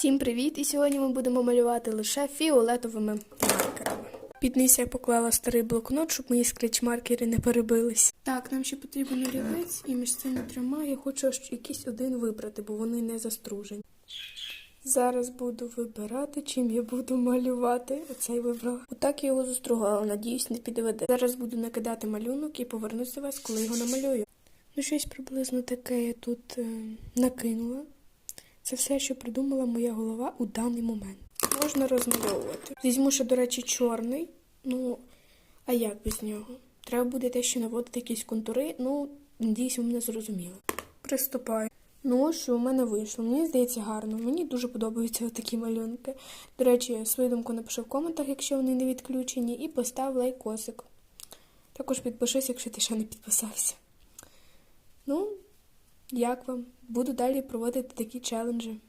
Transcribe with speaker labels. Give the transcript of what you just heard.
Speaker 1: Всім привіт! І сьогодні ми будемо малювати лише фіолетовими маркерами. Під низ я поклала старий блокнот, щоб мої скретч-маркери не перебились. Так, нам ще потрібен олівець, і між цими трьома я хочу якийсь один вибрати, бо вони не застружені. Зараз буду вибирати, чим я буду малювати. Оцей вибрала. Отак я його застругала, надіюсь, не підведе. Зараз буду накидати малюнок і повернусь до вас, коли його намалюю. Ну, щось приблизно таке я тут е, накинула. Це все, що придумала моя голова у даний момент. Можна розмальовувати. Візьму ще, до речі, чорний. Ну, а як без нього? Треба буде те, що наводити якісь контури. Ну, надіюсь, ви мене зрозуміли. Приступаю. Ну, що у мене вийшло. Мені здається гарно. Мені дуже подобаються такі малюнки. До речі, свою думку напиши в коментах, якщо вони не відключені, і постав лайкосик. Також підпишись, якщо ти ще не підписався. Ну, як вам? Буду далі проводити такі челенджі.